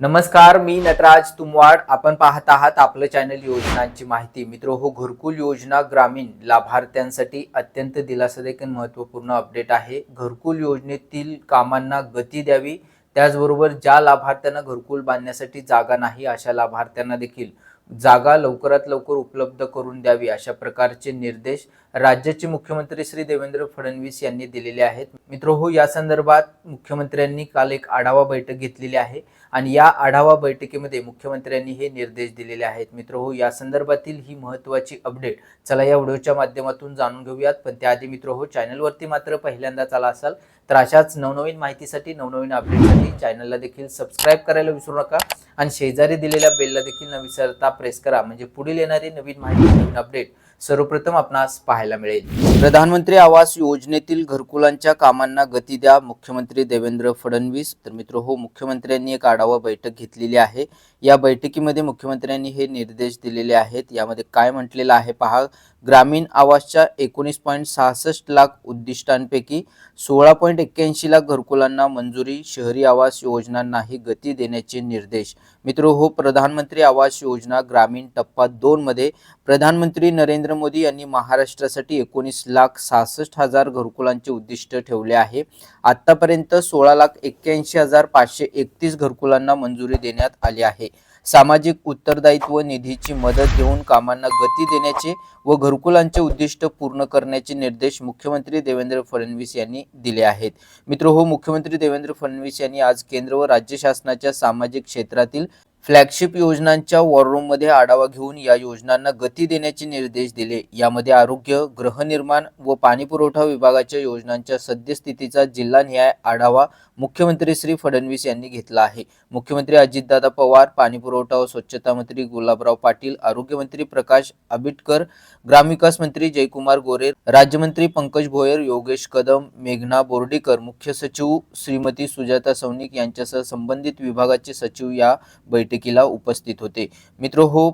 नमस्कार मी नटराज तुमवाड. आपण पाहत आहात आपलं चॅनल योजनांची माहिती. मित्र हो घरकुल योजना ग्रामीण लाभार्थ्यांसाठी अत्यंत दिलासादायक आणि महत्त्वपूर्ण अपडेट आहे. घरकुल योजनेतील कामांना गती द्यावी. त्याचबरोबर ज्या लाभार्थ्यांना घरकुल बांधण्यासाठी जागा नाही अशा लाभार्थ्यांना देखील जागा लवकरात लवकर उपलब्ध करून द्यावी अशा प्रकारचे निर्देश राज्याचे मुख्यमंत्री श्री देवेंद्र फडणवीस यांनी दिलेले आहेत. मित्र हो या संदर्भात मुख्यमंत्र्यांनी काल एक आढावा बैठक घेतलेली आहे आणि या आढावा बैठकीमध्ये मुख्यमंत्र्यांनी हे निर्देश दिलेले आहेत. मित्र हो या संदर्भातील ही महत्त्वाची अपडेट चला या व्हिडिओच्या माध्यमातून जाणून घेऊयात. पण त्याआधी मित्र हो चॅनलवरती मात्र पहिल्यांदाच आला असाल तर अशाच नवनवीन माहितीसाठी नवनवीन अपडेटसाठी चॅनलला देखील सबस्क्राईब करायला विसरू नका. आणि शेजारी दिलेल्या बेलला देखील न विसरता प्रेस करा. म्हणजे पुढील येणारी नवीन माहिती नवीन अपडेट सर्वप्रथम आपणास पाहायला मिळेल. प्रधानमंत्री आवास योजनेतील घरकुलांच्या कामांना गती द्या. मुख्यमंत्री देवेंद्र फडणवीस तर मित्र हो मुख्यमंत्र्यांनी एक आढावा बैठक घेतलेली आहे. या बैठकीमध्ये मुख्यमंत्र्यांनी हे निर्देश दिलेले आहेत. यामध्ये काय म्हटलेलं आहे पहा. ग्रामीण आवासच्या एकोणीस पॉईंट सहासष्ट लाख उद्दिष्टांपैकी सोळा पॉईंट एक्क्याऐंशी लाख घरकुलांना मंजुरी शहरी आवास योजनांनाही गती देण्याचे निर्देश मित्र हो प्रधानमंत्री आवास योजना ग्रामीण टप्पा दोन मध्ये प्रधानमंत्री नरेंद्र मोदी यांनी महाराष्ट्रासाठी एकोणीस लाख सहासष्ट हजार घरकुलांचे उद्दिष्ट ठेवले आहे. आतापर्यंत सोळा लाख एक्क्याऐंशी हजार पाचशे एकतीस घरकुलांना मंजुरी देण्यात आली आहे. सामाजिक उत्तरदायित्व निधीची मदत देऊन कामांना गती देण्याचे व घरकुलांचे उद्दिष्ट पूर्ण करण्याचे निर्देश मुख्यमंत्री देवेंद्र फडणवीस यांनी दिले आहेत. मित्र हो मुख्यमंत्री देवेंद्र फडणवीस यांनी आज केंद्र व राज्य शासनाच्या सामाजिक क्षेत्रातील फ्लॅगशिप योजनांच्या वॉररूममध्ये आढावा घेऊन या योजनांना गती देण्याचे निर्देश दिले. यामध्ये आरोग्य गृहनिर्माण व पाणीपुरवठा विभागाच्या योजनांच्या सद्यस्थितीचा जिल्हानिहाय आढावा मुख्यमंत्री श्री फडणवीस यांनी घेतला आहे. मुख्यमंत्री अजितदादा पवार पाणीपुरवठा व स्वच्छता मंत्री गुलाबराव पाटील आरोग्यमंत्री प्रकाश आबिटकर ग्रामविकास मंत्री जयकुमार गोरे राज्यमंत्री पंकज भोयर योगेश कदम मेघना बोर्डीकर मुख्य सचिव श्रीमती सुजाता सौनिक यांच्यासह संबंधित विभागाचे सचिव या बैठकीला उपस्थित होते. मित्र हो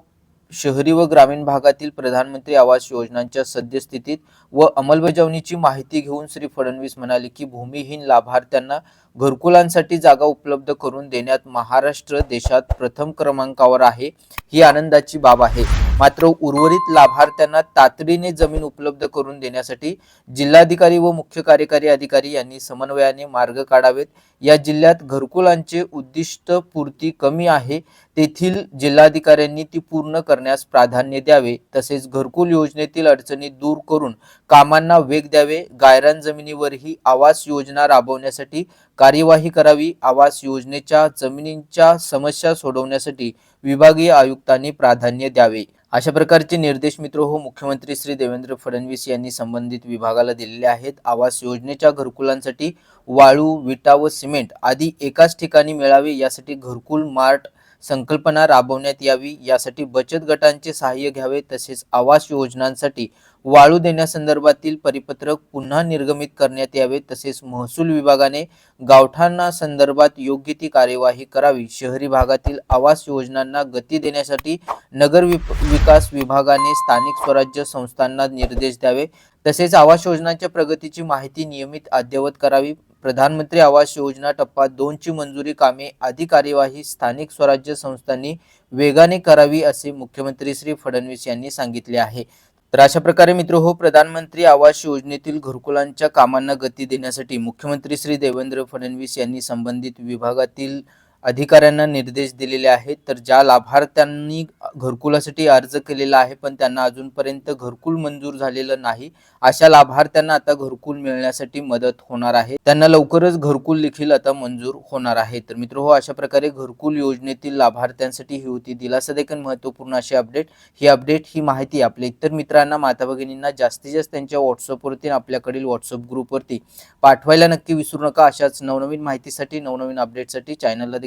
शहरी व ग्रामीण भागातील प्रधानमंत्री आवास योजनांच्या सद्यस्थितीत व अंमलबजावणीची माहिती घेऊन श्री फडणवीस म्हणाले की भूमिहीन लाभार्थ्यांना घरकुलांसाठी जागा उपलब्ध करून देण्यात महाराष्ट्र देशात प्रथम क्रमांकावर आहे. ही आनंदाची बाब आहे. मात्र उर्वरित लाभार्थ्यांना तातडीने जमीन उपलब्ध करून देण्यासाठी जिल्हाधिकारी व मुख्य कार्यकारी अधिकारी यांनी समन्वयाने मार्ग काढावेत. या जिल्ह्यात घरकुलांचे उद्दिष्ट पूर्ती कमी आहे. तेथील जिल्हाधिकाऱ्यांनी ती पूर्ण करण्यास प्राधान्य द्यावे. तसेच घरकुल योजनेतील अडचणी दूर करून कामांना वेग द्यावे. गायरान जमिनीवरही आवास योजना राबवण्यासाठी कार्यवाही करावी. आवास योजनेच्या जमिनींच्या समस्या सोडवण्यासाठी विभागीय आयुक्तांनी प्राधान्य द्यावे. अशा प्रकारचे निर्देश मित्र हो मुख्यमंत्री श्री देवेंद्र फडणवीस यांनी संबंधित विभागाला दिलेले आहेत. आवास योजनेच्या घरकुलांसाठी वाळू विटा व सिमेंट आदी एकाच ठिकाणी मिळावे. यासाठी घरकुल मार्ट संकल्पना राबवण्यात यावी. यासाठी बचत गटांचे सहाय्य घ्यावे. तसेच आवास योजनांसाठी वाळू देण्यासंदर्भातील परिपत्रक पुन्हा निर्गमित करण्यात यावे. तसेच महसूल विभागाने गावठाणा संदर्भात योग्य ती कार्यवाही करावी. शहरी भागातील आवास योजनांना गती देण्यासाठी नगर विकास विभागाने स्थानिक स्वराज्य संस्थांना निर्देश द्यावे. तसेच आवास योजनांच्या प्रगतीची माहिती नियमित अद्ययावत करावी. प्रधानमंत्री आवास योजना टप्पा दोनची मंजुरी कामे आदी कार्यवाही स्थानिक स्वराज्य संस्थांनी वेगाने करावी असे मुख्यमंत्री श्री फडणवीस यांनी सांगितले आहे. तर अशा प्रकारे मित्र हो प्रधानमंत्री आवास योजनेतील घरकुलांच्या कामांना गती देण्यासाठी मुख्यमंत्री श्री देवेंद्र फडणवीस यांनी संबंधित विभागातील अधिकाऱ्यांना निर्देश दिलेले आहेत तर ज्या लाभार्थ्यांनी घरकुलासाठी अर्ज केलेला आहे पण त्यांना अजूनपर्यंत घरकुल मंजूर झालेलं नाही अशा लाभार्थ्यांना आता घरकुल मिळण्यासाठी मदत होणार आहे. त्यांना लवकरच घरकुल देखील आता मंजूर होणार आहे. तर मित्र हो अशा प्रकारे घरकुल योजनेतील लाभार्थ्यांसाठी ही होती दिलासा देखील महत्त्वपूर्ण अशी अपडेट. ही अपडेट ही माहिती आपल्या इतर मित्रांना माता भगिनींना जास्तीत जास्त त्यांच्या व्हॉट्सअपवरती आपल्याकडील व्हॉट्सअप ग्रुपवरती पाठवायला नक्की विसरू नका. अशाच नवनवीन माहितीसाठी नवनवीन अपडेटसाठी चॅनलला